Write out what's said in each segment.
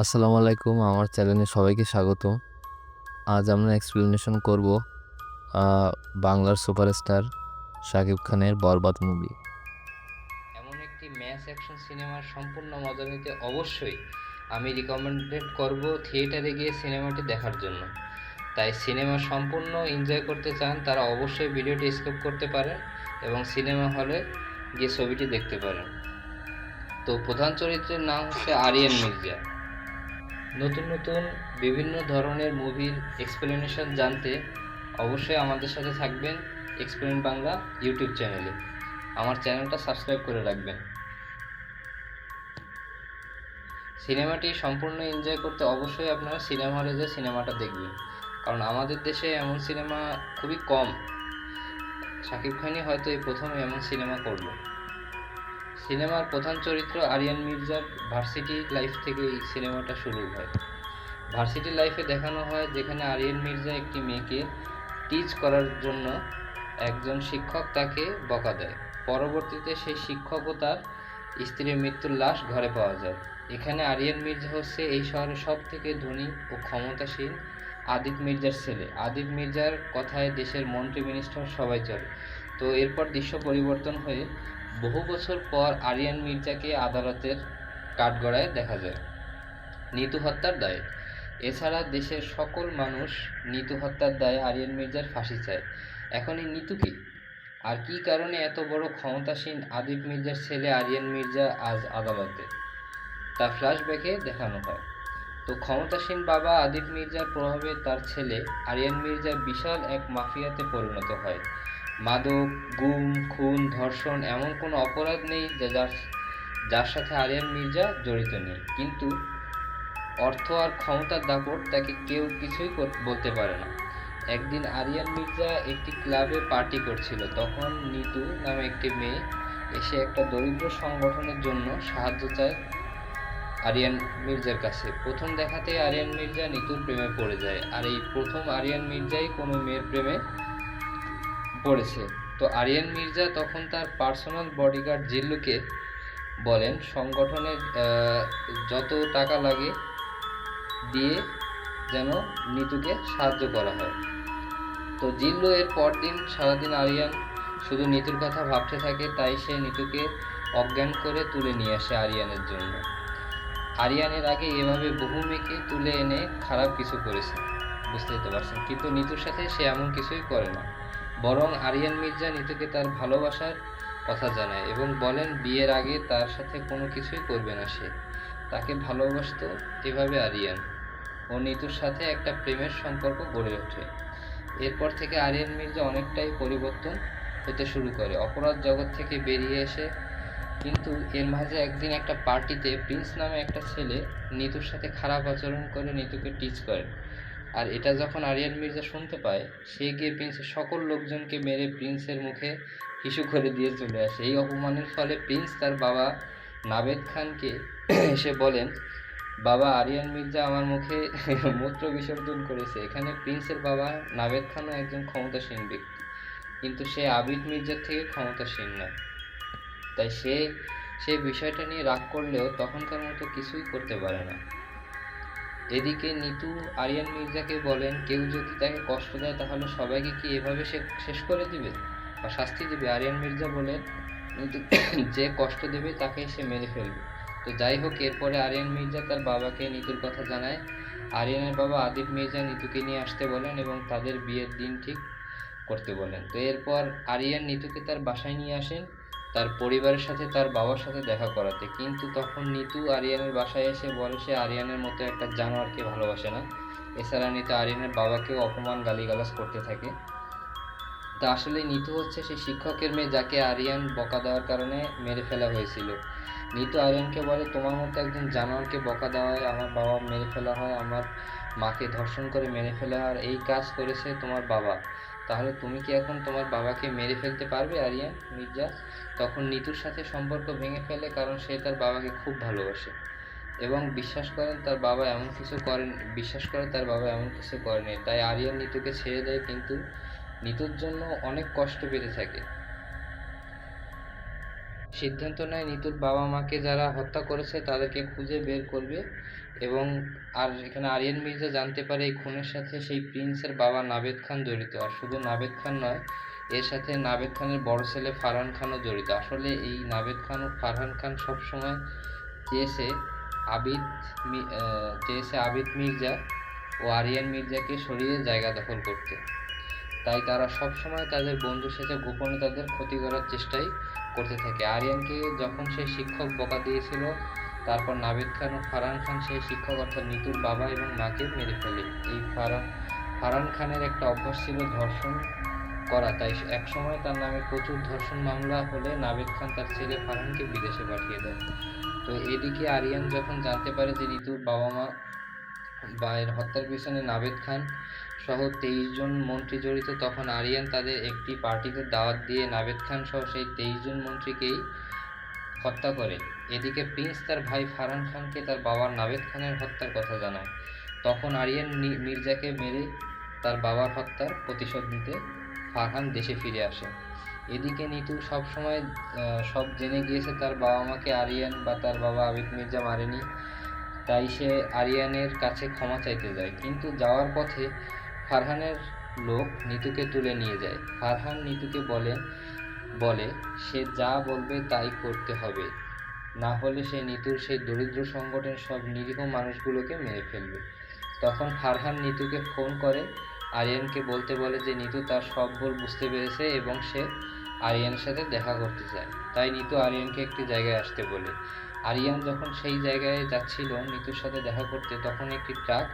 আসসালামু আলাইকুম, আমার চ্যানেলে সবাইকে স্বাগত আজ আমরা এক্সপ্লেনেশন করব বাংলার সুপারস্টার শাকিব খানের বরবাদ মুভি এমন একটি ম্যাচ অ্যাকশন সিনেমার সম্পূর্ণ মজা নিতে অবশ্যই আমি রিকমেন্ডেড করব থিয়েটারে গিয়ে সিনেমাটি দেখার জন্য। তাই সিনেমা সম্পূর্ণ এনজয় করতে চান, তারা অবশ্যই ভিডিওটি স্কিপ করতে পারেন এবং সিনেমা হলে গিয়ে ছবিটি দেখতে পারেন। তো প্রধান চরিত্রের নাম হচ্ছে আরিয়ান মির্জা। নতুন নতুন বিভিন্ন ধরনের মুভির এক্সপ্লেনেশন জানতে অবশ্যই আমাদের সাথে থাকবেন এক্সপ্লেন বাংলা ইউটিউব চ্যানেলে আমার চ্যানেলটা সাবস্ক্রাইব করে রাখবেন। সিনেমাটি সম্পূর্ণ এনজয় করতে অবশ্যই আপনারা সিনেমা হলে যে সিনেমাটা দেখবেন। কারণ আমাদের দেশে এমন সিনেমা খুবই কম। শাকিব খানই হয়তো এই প্রথম এমন সিনেমা করল। সিনেমার প্রধান চরিত্র আরিয়ান মির্জার ভার্সিটি লাইফ থেকে এই সিনেমাটা শুরু হয়। ভার্সিটি লাইফে দেখানো হয় যেখানে আরিয়ান মির্জা একটি মেয়েকে টিচ করার জন্য একজন শিক্ষক তাকে বকা দেয়। পরবর্তীতে সেই শিক্ষক ও তার স্ত্রীর মৃত্যুর লাশ ঘরে পাওয়া যায়। এখানে আরিয়ান মির্জা হচ্ছে এই শহরের সব থেকে ধনী ও ক্ষমতাসীন আদিত মির্জার ছেলে। আদিত মির্জার কথায় দেশের মন্ত্রী মিনিস্টার সবাই চলে। তো এরপর দৃশ্য পরিবর্তন হয়ে বহু বছর পর আরিয়ান মির্জাকে আদালতের কাঠগড়ায় দেখা যায়। নিতু হত্যার দায়ে। এছাড়া দেশের সকল মানুষ নিতু হত্যার দায়ে আরিয়ান মির্জার ফাঁসি চায়। এখন এই নিতু কি? আর কি কারণে এত বড় ক্ষমতাসীন আদিব মির্জার ছেলে আরিয়ান মির্জা আজ আদালতে? তা ফ্ল্যাশব্যাকে দেখানো হয়। তো ক্ষমতাসীন বাবা আদিব মির্জার প্রভাবে তার ছেলে আরিয়ান মির্জা বিশাল এক মাফিয়াতে পরিণত হয়। মাদক, গুম, খুন, ধর্ষণ এমন কোনো অপরাধ নেই যা যার যার সাথে আরিয়ান মির্জা জড়িত নেই। কিন্তু অর্থ আর ক্ষমতার দাপট তাকে কেউ কিছুই বলতে পারে না। একদিন আরিয়ান মির্জা একটি ক্লাবে পার্টি করছিল। তখন নিতু নামে একটি মেয়ে এসে একটা দরিদ্র সংগঠনের জন্য সাহায্য চায় আরিয়ান মির্জার কাছে। প্রথম দেখাতে আরিয়ান মির্জা নিতুর প্রেমে পড়ে যায়। আর এই প্রথম আরিয়ান মির্জাই কোনো মেয়ের প্রেমে পড়েছে তো আরিয়ান মির্জা তখন তার পার্সোনাল বডিগার্ড জিল্লুকে বলেন, সংগঠনের যত টাকা লাগে দিয়ে যেন নিতুকে সাহায্য করা হয়। তো জিল্লু এর পরদিন সারাদিন আরিয়ান শুধু নিতুর কথা ভাবতে থাকে, তাই সে নিতুকে অজ্ঞান করে তুলে নিয়ে আসে আরিয়ানের জন্য। আরিয়ানের আগে এভাবে বহু মেয়েকে তুলে এনে খারাপ কিছু করেছে। বুঝতেই তো পারছেন? কিন্তু নিতুর সাথে সে এমন কিছুই করে না। বরং আরিয়ান মির্জা নিতুকে তার ভালোবাসার কথা জানায় এবং বলেন, বিয়ের আগে তার সাথে কোনো কিছুই করবে না সে। তাকে ভালোবাসতো এভাবে আরিয়ান। ও নিতুর সাথে একটা প্রেমের সম্পর্ক গড়ে ওঠে। এরপর থেকে আরিয়ান মির্জা অনেকটাই পরিবর্তন হতে শুরু করে। অপরাধ জগৎ থেকে বেরিয়ে এসে কিন্তু এর মাঝে একদিন একটা পার্টিতে প্রিন্স নামে একটা ছেলে নিতুর সাথে খারাপ আচরণ করে নিতুকে টিচ করে। আর এটা যখন আরিয়ান মির্জা শুনতে পায়, সে গিয়ে প্রিন্সের সকল লোকজনকে মেরে প্রিন্সের মুখে হিসু করে দিয়ে চলে আসে। এই অপমানের ফলে প্রিন্স তার বাবা নাবেদ খানকে এসে বলেন, বাবা, আরিয়ান মির্জা আমার মুখে মূত্র বিসর্জন করেছে। এখানে প্রিন্সের বাবা নাবেদ খানও একজন ক্ষমতাসীন ব্যক্তি। কিন্তু সে আবিদ মির্জার থেকে ক্ষমতাসীন নয়। তাই সে সেই বিষয়টা নিয়ে রাগ করলেও তখনকার মতো কিছুই করতে পারে না। এদিকে নিতু আরিয়ান মির্জাকে বলেন, কেউ যদি তাকে কষ্ট দেয়, তাহলে সবাইকে কি এভাবে সে, শেষ করে দিবে? বা শাস্তি দিবে। আরিয়ান মির্জা বলেন যে কষ্ট দেবে তাকে সে মেরে ফেলবে। তো যাই হোক, এরপরে আরিয়ান মির্জা তার বাবাকে নিতুর কথা জানায়। আরিয়ানের বাবা আদিব মির্জা নিতুকে নিয়ে আসতে বলেন এবং তাদের বিয়ের দিন ঠিক করতে বলেন। তো এরপর আরিয়ান নিতুকে তার বাসায় নিয়ে আসেন। তার পরিবারের সাথে তার বাবার সাথে দেখা করাতে। কিন্তু তখন নিতু আরিয়ানের বাসায় এসে বলে সে আরিয়ানের মতো একটা জানোয়ারকে ভালোবাসে না। এছাড়া নিতু আরিয়ানের বাবাকেও অপমান গালিগালাজ করতে থাকে। তা আসলে নিতু হচ্ছে সেই শিক্ষকের মেয়ে যাকে আরিয়ান বকা দেওয়ার কারণে মেরে ফেলা হয়েছিল। নিতু আরিয়ানকে বলে, তোমার মতো একজন জানোয়ারকে বকা দেওয়ায় আমার বাবা মেরে ফেলা হয়, আমার মাকে ধর্ষণ করে মেরে ফেলা হয়, আর এই কাজ করেছে তোমার বাবা। তাহলে তুমি কি এখন তোমার বাবাকে মেরে ফেলতে পারবে আরিয়ান মির্জা? তখন নিতুর সাথে সম্পর্ক ভেঙে ফেলে কারণ সে তার বাবাকে খুব ভালোবাসে। এবং বিশ্বাস করেন তার বাবা এমন কিছু করেন, বিশ্বাস করে তার বাবা এমন কিছু করেনি তাই আরিয়ান নিতুকে ছেড়ে দেয়, কিন্তু নিতুর জন্য অনেক কষ্ট পেতে থাকে। সিদ্ধান্ত নেয় নিতুর বাবা মাকে যারা হত্যা করেছে তাদেরকে খুঁজে বের করবে। এবং আর এখানে আরিয়ান মির্জা জানতে পারে এই খুনের সাথে সেই প্রিন্সের বাবা নাবেদ খান জড়িত। আর শুধু নাবেদ খান নয়, এর সাথে নাবেদ খানের বড় ছেলে ফারহান খানও জড়িত। আসলে এই নাবেদ খান ও ফারহান খান সবসময় চেয়েছে আবিদ চেয়েছে আবিদ মির্জা ও আরিয়ান মির্জাকে সরিয়ে জায়গা দখল করতে। তাই তারা সবসময় তাদের বন্ধুর সাথে গোপনে তাদের ক্ষতি করার চেষ্টাই করতে থাকে। আরিয়ানকে যখন সেই শিক্ষক বকা দিয়েছিল তারপর নাবিদ খান ও ফারহান খান সেই শিক্ষক অর্থাৎ নিতুর বাবা এবং মাকে মেরে ফেলে। এই ফারহান ফারহান খানের একটা অভ্যাস ছিল ধর্ষণ করা। তাই এক সময় তার নামে প্রচুর ধর্ষণ মামলা হলে নাবিদ খান তার ছেলে ফারহানকে বিদেশে পাঠিয়ে দেয় তো এদিকে আরিয়ান যখন জানতে পারে যে ঋতুর বাবা মা বা এর হত্যার পিছনে নাবেদ খান সহ তেইশ জন মন্ত্রী জড়িত, তখন আরিয়ান তাদের একটি পার্টিতে দাওয়াত দিয়ে নাবেদ খান সহ সেই তেইশ জন মন্ত্রীকেই হত্যা করে। এদিকে প্রিন্স তার ভাই ফারহান খানকে তার বাবার নাবেদ খানের হত্যার কথা জানায়। তখন আরিয়ান মির্জাকে মেরে তার বাবার হত্যার প্রতিশোধ নিতে ফারহান দেশে ফিরে আসে। এদিকে নিতু সব সময় সব জেনে গিয়েছে তার বাবা মাকে আরিয়ান বা তার বাবা আবিদ মির্জা মারেনি, তাই সে আরিয়ানের কাছে ক্ষমা চাইতে যায়। কিন্তু যাওয়ার পথে ফারহানের লোক নিতুকে তুলে নিয়ে যায়। ফারহান নিতুকে বলে বলে, সে যা বলবে তাই করতে হবে। না হলে সে নিতুর সেই দরিদ্র সংগঠনের সব নিরীহ মানুষগুলোকে মেরে ফেলবে। তখন ফারহান নিতুকে ফোন করে, আরিয়ানকে বলতে বলে যে নিতু তার সব ভুল বুঝতে পেরেছে এবং সে আরিয়ানের সাথে দেখা করতে চায়। তাই নিতু আরিয়ানকে একটি জায়গায় আসতে বলে। আরিয়ান যখন সেই জায়গায় যাচ্ছিল নিতুর সাথে দেখা করতে, তখন একটি ট্রাক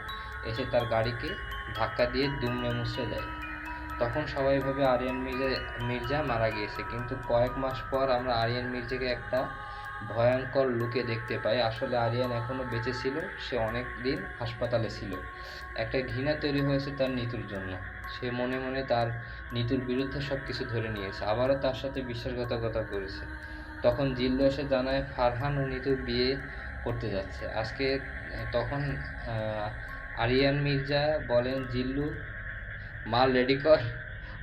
এসে তার গাড়িকে ধাক্কা দিয়ে দুমড়ে মুচড়ে দেয়। তখন সবাই ভাবে আরিয়ান মির্জা মির্জা মারা গিয়েছে। কিন্তু কয়েক মাস পর আমরা আরিয়ান মির্জাকে একটা ভয়ঙ্কর লুকে দেখতে পাই। আসলে আরিয়ান এখনও বেঁচে ছিল, সে অনেক দিন হাসপাতালে ছিল। একটা ঘৃণা তৈরি হয়েছে তার নিতুর জন্য। সে মনে মনে তার নিতুর বিরুদ্ধে সব কিছু ধরে নিয়েছে, আবারও তার সাথে বিশ্বাসঘাতকতা করেছে। তখন জিল্লু এসে জানায়, ফারহান ও নিতু বিয়ে করতে যাচ্ছে। আজকে, তখন আরিয়ান মির্জা বলেন, জিল্লু মাল রেডি কর।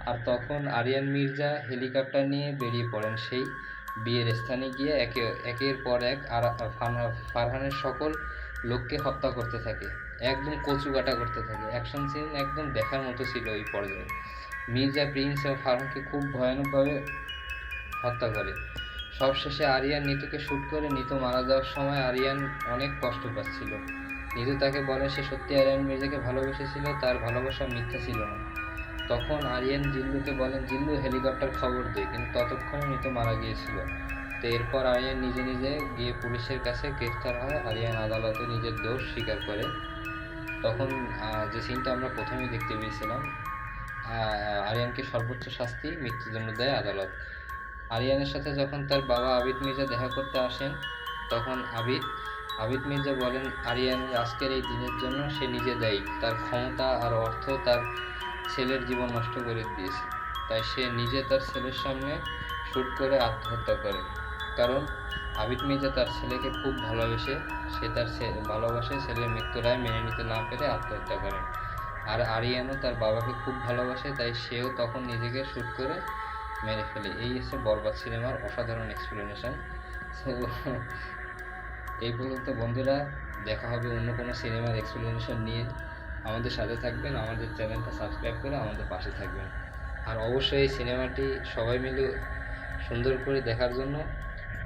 আর তখন আরিয়ান মির্জা হেলিকপ্টার নিয়ে বেরিয়ে পড়েন। সেই বিয়ের স্থানে গিয়ে একে, একের পর এক আর ফারহানের সকল লোককে হত্যা করতে থাকে। একদম কচু কাটা করতে থাকে। অ্যাকশন সিন একদম দেখার মতো ছিল ওই পর্যায়ে। মির্জা প্রিন্স ও ফারহানকে খুব ভয়ানকভাবে হত্যা করে। সবশেষে আরিয়ান নিতুকে শ্যুট করে। নিতু মারা যাওয়ার সময় আরিয়ান অনেক কষ্ট পাচ্ছিল। নিতু তাকে বলে, সে সত্যি আরিয়ান মির্জাকে ভালোবেসেছিল। তার ভালোবাসা মিথ্যা ছিল না। তখন আরিয়ান জিল্লুকে বলেন, জিল্লু, হেলিকপ্টার খবর দে। কিন্তু ততক্ষণে নিতু মারা গিয়েছিল। তো এরপর আরিয়ান নিজে নিজে গিয়ে পুলিশের কাছে গ্রেফতার হয়। আরিয়ান আদালতে নিজের দোষ স্বীকার করে। তখন যে সিনটা আমরা প্রথমেই দেখতে পেয়েছিলাম আরিয়ানকে সর্বোচ্চ শাস্তি মৃত্যুদণ্ড দেয় আদালত। আরিয়ানের সাথে যখন তার বাবা আবিদ মির্জা দেখা করতে আসেন, তখন আবিদ আবিদ মির্জা বলেন আরিয়ানের আজকের এই দিনের জন্য সে নিজে দায়ী। তার ক্ষমতা আর অর্থ তার ছেলের জীবন নষ্ট করে দিয়েছে। তাই সে নিজে তার ছেলের সামনে শ্যুট করে আত্মহত্যা করে। কারণ আবিদ মির্জা তার ছেলেকে খুব ভালোবেসে, সে তার ভালোবাসে ছেলের মৃত্যু রায় মেনে নিতে না পেরে আত্মহত্যা করে। আর আরিয়ানও তার বাবাকে খুব ভালোবাসে, তাই সেও তখন নিজেকে শ্যুট করে মেরে ফেলে। এই হচ্ছে বরবাদ সিনেমার অসাধারণ এক্সপ্লেনেশন এই পর্যন্ত বন্ধুরা, দেখা হবে অন্য কোনো সিনেমার এক্সপ্লেনেশন নিয়ে। আমাদের সাথে থাকবেন, আমাদের চ্যানেলটা সাবস্ক্রাইব করে আমাদের পাশে থাকবেন। আর অবশ্যই এই সিনেমাটি সবাই মিলে সুন্দর করে দেখার জন্য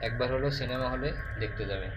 একবার হলেও সিনেমা হলে দেখতে যাবেন।